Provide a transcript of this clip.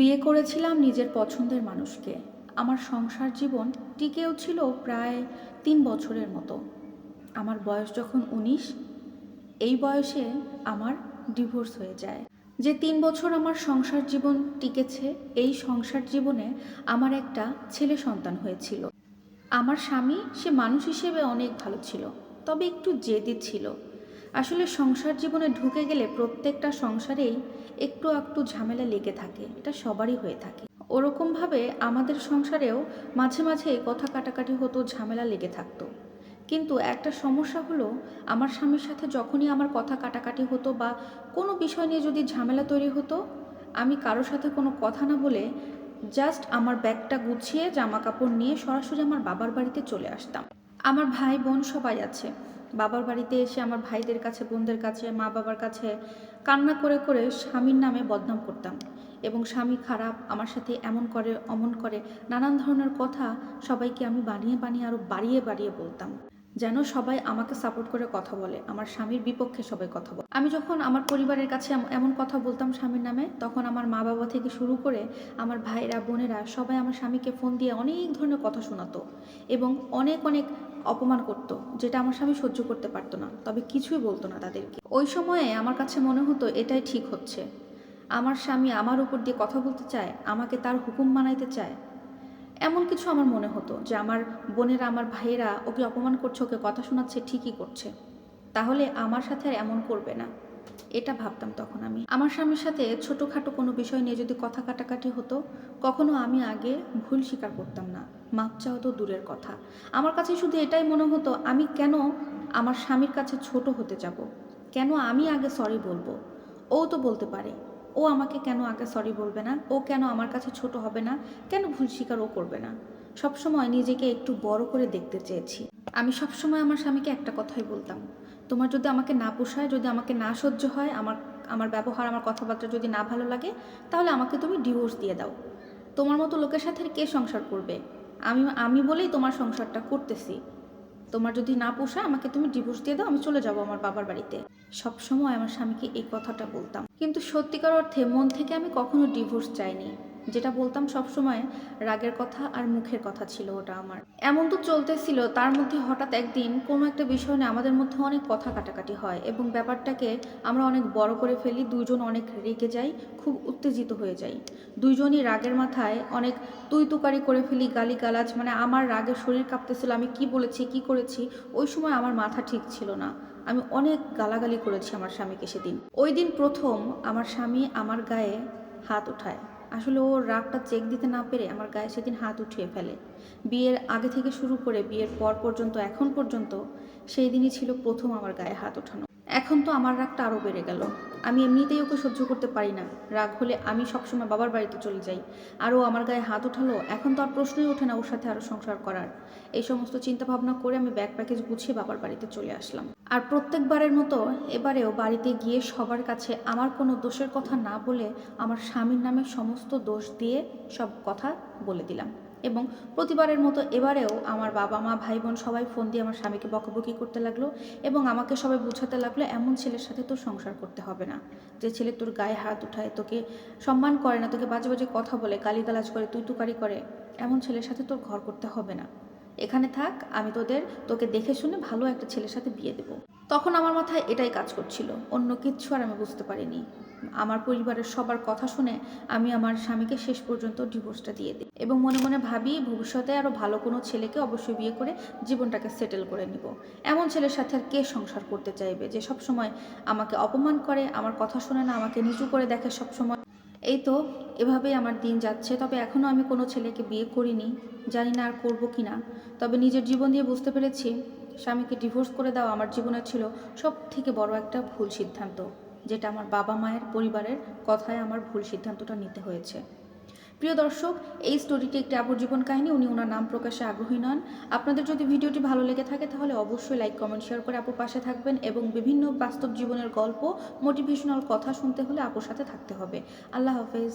বিয়ে করেছিলাম নিজের পছন্দের মানুষকে। আমার সংসার জীবন টিকেও ছিল প্রায় তিন বছরের মতো। আমার বয়স যখন উনিশ, এই বয়সে আমার ডিভোর্স হয়ে যায়। যে তিন বছর আমার সংসার জীবন টিকেছে, এই সংসার জীবনে আমার একটা ছেলে সন্তান হয়েছিল। আমার স্বামী সে মানুষ হিসেবে অনেক ভালো ছিল, তবে একটু জেদি ছিল। আসলে সংসার জীবনে ঢুকে গেলে প্রত্যেকটা সংসারেই একটু একটু ঝামেলা লেগে থাকে, এটা সবারই হয়ে থাকে। ওরকমভাবে আমাদের সংসারেও মাঝে মাঝে কথা কাটাকাটি হতো, ঝামেলা লেগে থাকতো। কিন্তু একটা সমস্যা হলো, আমার স্বামীর সাথে যখনই আমার কথা কাটাকাটি হতো বা কোনো বিষয় নিয়ে যদি ঝামেলা তৈরি হতো, আমি কারোর সাথে কোনো কথা না বলে জাস্ট আমার ব্যাগটা গুছিয়ে জামা কাপড় নিয়ে সরাসরি আমার বাবার বাড়িতে চলে আসতাম। আমার ভাই বোন সবাই আছে। বাবার বাড়িতে এসে আমার ভাইদের কাছে, বোনদের কাছে, মা বাবার কাছে কান্না করে করে স্বামীর নামে বদনাম করতাম এবং স্বামী খারাপ, আমার সাথে এমন করে, অমন করে, নানান ধরনের কথা সবাইকে আমি বানিয়ে বানিয়ে আরও বাড়িয়ে বাড়িয়ে বলতাম। যেন সবাই আমাকে সাপোর্ট করে কথা বলে, আমার স্বামীর বিপক্ষে সবাই কথা বলে। আমি যখন আমার পরিবারের কাছে এমন কথা বলতাম স্বামীর নামে, তখন আমার মা বাবা থেকে শুরু করে আমার ভাইরা বোনেরা সবাই আমার স্বামীকে ফোন দিয়ে অনেক ধরনের কথা শোনাতো এবং অনেক অনেক অপমান করতো, যেটা আমার স্বামী সহ্য করতে পারতো না, তবে কিছুই বলতো না তাদেরকে। ওই সময়ে আমার কাছে মনে হতো এটাই ঠিক হচ্ছে। আমার স্বামী আমার উপর দিয়ে কথা বলতে চায়, আমাকে তার হুকুম মানাইতে চায়। এমন কিছু আমার মনে হতো যে আমার বোনেরা, আমার ভাইয়েরা ওকে অপমান করছে, ওকে কথা শোনাচ্ছে, ঠিকই করছে। তাহলে আমার সাথে আর এমন করবে না। এটা ভাবতাম তখন আমি। আমার স্বামীর সাথে ছোটোখাটো কোনো বিষয় নিয়ে যদি কথা কাটাকাটি হতো, কখনো আমি আগে ভুল স্বীকার করতাম না। মাপ চাওয়া তো দূরের কথা। আমার কাছে শুধু এটাই মনে হতো, আমি কেন আমার স্বামীর কাছে ছোট হতে যাব? কেন আমি আগে সরি বলব? ও তো বলতে পারে, ও আমাকে কেন আগে সরি বলবে না? ও কেন আমার কাছে ছোট হবে না? কেন ভুল স্বীকার ও করবে না? সবসময় নিজেকে একটু বড় করে দেখতে চেয়েছি। আমি সবসময় আমার স্বামীকে একটা কথাই বলতাম, তোমার যদি আমাকে না পোষায়, যদি আমাকে না সহ্য হয়, আমার আমার ব্যবহার, আমার কথাবার্তা যদি না ভালো লাগে, তাহলে আমাকে তুমি ডিভোর্স দিয়ে দাও। তোমার মতো লোকের সাথে কে সংসার করবে? আমি আমি বলেই তোমার সংসারটা করতেছি। তোমার যদি না পোষায়, আমাকে তুমি ডিভোর্স দিয়ে দাও, আমি চলে যাব আমার বাবার বাড়িতে। সব সময় আমার স্বামীকে এই কথাটা বলতাম। কিন্তু সত্যিকার অর্থে মন থেকে আমি কখনো ডিভোর্স চাইনি। যেটা বলতাম সব সময় রাগের কথা আর মুখের কথা ছিল ওটা আমার। এমন তো চলতেছিল, তার মধ্যে হঠাৎ একদিন কোনো একটা বিষয় নিয়ে আমাদের মধ্যে অনেক কথা কাটাকাটি হয় এবং ব্যাপারটাকে আমরা অনেক বড় করে ফেলি, দুইজন অনেক রেগে যাই, খুব উত্তেজিত হয়ে যাই। দুইজনই রাগের মাথায় অনেক তুই তুকারি করে ফেলি গালি গালাজ মানে আমার রাগের শরীর কাঁপতেছিল, আমি কি বলেছি, কি করেছি, ওই সময় আমার মাথা ঠিক ছিল না। আমি অনেক গালাগালি করেছি আমার স্বামীকে সেদিন। ওই দিন প্রথম আমার স্বামী আমার গায়ে হাত উঠায়। আসলে ও রাগটা চেক দিতে না পেরে আমার গায়ে সেদিন হাত উঠিয়ে ফেলে। বিয়ের আগে থেকে শুরু করে বিয়ের পর পর্যন্ত, এখন পর্যন্ত সেই দিনই ছিল প্রথম আমার গায়ে হাত ওঠানো। এখন তো আমার রাগটা আরও বেড়ে গেল। আমি এমনিতেই ওকে সহ্য করতে পারি না। রাগ হলে আমি সবসময় বাবার বাড়িতে চলে যাই। আর ও আমার গায়ে হাত উঠালো এখন তো আর প্রশ্নই ওঠে না ওর সাথে আরও সংসার করার। এই সমস্ত চিন্তা ভাবনা করে আমি ব্যাগ প্যাকেজ গুছিয়ে বাবার বাড়িতে চলে আসলাম। আর প্রত্যেকবারের মতো এবারেও বাড়িতে গিয়ে সবার কাছে আমার কোনো দোষের কথা না বলে আমার স্বামীর নামে সমস্ত দোষ দিয়ে সব কথা বলে দিলাম। এবং প্রতিবারের মতো এবারেও আমার বাবা মা ভাই বোন সবাই ফোন দিয়ে আমার স্বামীকে বকবকি করতে লাগল এবং আমাকে সবাই বোঝাতে লাগল, এমন ছেলের সাথে তোর সংসার করতে হবে না। যে ছেলে তোর গায়ে হাত উঠায়, তোকে সম্মান করে না, তোকে বাজে বাজে কথা বলে, গালিগালাজ করে তুই তুকারি করে, এমন ছেলের সাথে তোর ঘর করতে হবে না। এখানে থাক, আমি তোদের, তোকে দেখে শুনে ভালো একটা ছেলের সাথে বিয়ে দেবো। তখন আমার মাথায় এটাই কাজ করছিল, অন্য কিচ্ছু আর আমি বুঝতে পারিনি। আমার পরিবারের সবার কথা শুনে আমি আমার স্বামীকে শেষ পর্যন্ত ডিভোর্সটা দিয়ে দিই এবং মনে মনে ভাবি ভবিষ্যতে আরও ভালো কোনো ছেলেকে অবশ্যই বিয়ে করে জীবনটাকে সেটেল করে নিব। এমন ছেলের সাথে আর কে সংসার করতে চাইবে যে সব সময় আমাকে অপমান করে, আমার কথা শুনে না আমাকে নিচু করে দেখে সব সময় এই তো, এভাবেই আমার দিন যাচ্ছে। তবে এখনও আমি কোনো ছেলেকে বিয়ে করিনি, জানি না আর করব কি না। তবে নিজের জীবন দিয়ে বুঝতে পেরেছি, স্বামীকে ডিভোর্স করে দেওয়া আমার জীবনে ছিল সব থেকে বড় একটা ভুল সিদ্ধান্ত, যেটা আমার বাবা মায়ের পরিবারের কথায় আমার ভুল সিদ্ধান্তটা নিতে হয়েছে। প্রিয় দর্শক, এই স্টোরিটি একটি আবর্জীবন জীবন কাহিনী, উনি ওনার নাম প্রকাশে আগ্রহী নন। আপনাদের যদি ভিডিওটি ভালো লেগে থাকে, তাহলে অবশ্যই লাইক কমেন্ট শেয়ার করে আপুর পাশে থাকবেন এবং বিভিন্ন বাস্তব জীবনের গল্প মোটিভেশনাল কথা শুনতে হলে আপুর সাথে থাকতে হবে। আল্লাহ হাফেজ।